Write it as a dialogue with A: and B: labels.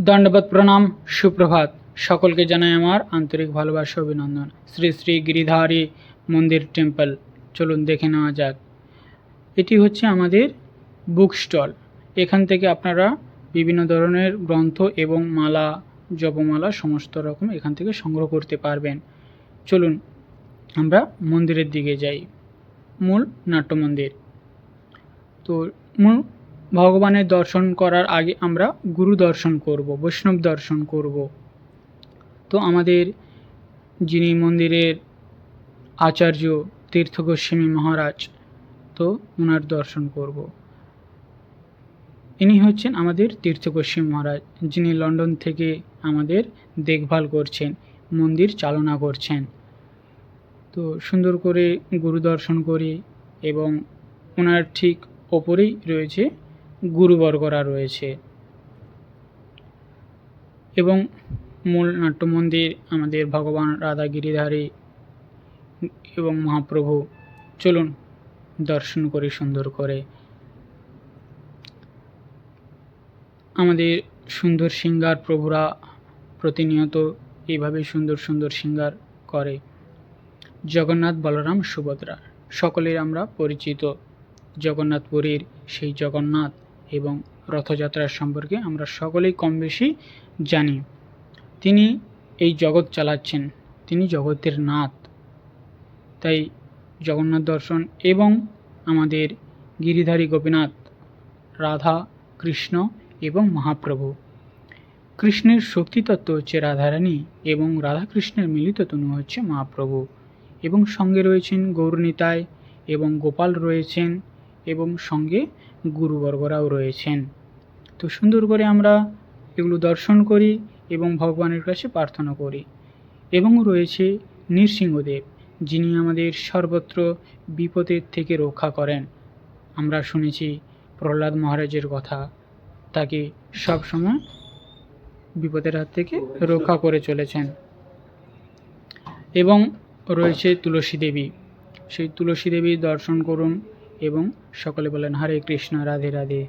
A: দণ্ডবত প্রণাম, সুপ্রভাত। সকলকে জানাই আমার আন্তরিক ভালোবাসা অভিনন্দন। শ্রী শ্রী গিরিধারী মন্দির টেম্পল। চলুন দেখে নেওয়া যাক। এটি হচ্ছে আমাদের বুক স্টল। এখান থেকে আপনারা বিভিন্ন ধরনের গ্রন্থ এবং মালা, জপমালা, সমস্ত রকম এখান থেকে সংগ্রহ করতে পারবেন। চলুন আমরা মন্দিরের দিকে যাই। মূল নাট্য মন্দির তো মূল ভগবানের দর্শন করার আগে আমরা গুরু দর্শন করব, বৈষ্ণব দর্শন করব। তো আমাদের যিনি মন্দিরের আচার্য তীর্থ গোস্বামী মহারাজ, তো ওনার দর্শন করব। ইনি হচ্ছেন আমাদের তীর্থ গোস্বামী মহারাজ, যিনি লন্ডন থেকে আমাদের দেখভাল করছেন, মন্দির চালনা করছেন। তো সুন্দর করে গুরু দর্শন করি এবং ওনার ঠিক ওপরেই রয়েছে গুরুবর্গরা রয়েছে। এবং মূল নাট্য মন্দির আমাদের ভগবান রাধা গিরিধারী এবং মহাপ্রভু। চলুন দর্শন করি সুন্দর করে। আমাদের সুন্দর সিঙ্গার প্রভুরা প্রতিনিয়ত এইভাবে সুন্দর সুন্দর সিঙ্গার করে। জগন্নাথ বলরাম সুভদ্রা সকলের আমরা পরিচিত। জগন্নাথপুরীর সেই জগন্নাথ এবং রথযাত্রার সম্পর্কে আমরা সকলেই কম বেশি জানি। তিনি এই জগৎ চালাচ্ছেন। তিনি জগতের নাথ। তাই জগন্নাথ দর্শন এবং আমাদের গিরিধারী গোপীনাথ, রাধা, কৃষ্ণ এবং মহাপ্রভু। কৃষ্ণের শক্তিতত্ত্ব হচ্ছে রাধারানী এবং রাধাকৃষ্ণের মিলিত তনু হচ্ছে মহাপ্রভু। এবং সঙ্গে রয়েছেন গৌরনীতায় এবং গোপাল রয়েছেন এবং সঙ্গে গুরুবর্গরাও রয়েছেন। তো সুন্দর করে আমরা এগুলো দর্শন করি এবং ভগবানের কাছে প্রার্থনা করি। এবং রয়েছে নৃসিংহদেব, যিনি আমাদের সর্বত্র বিপদের থেকে রক্ষা করেন। আমরা শুনেছি প্রহ্লাদ মহারাজের কথা, তাকে সবসময় বিপদের হাত থেকে রক্ষা করে চলেছেন। এবং রয়েছে তুলসী দেবী, সেই তুলসী দেবীর দর্শন করুন। এবং সকলে বলেন হরে কৃষ্ণ রাধে রাধে।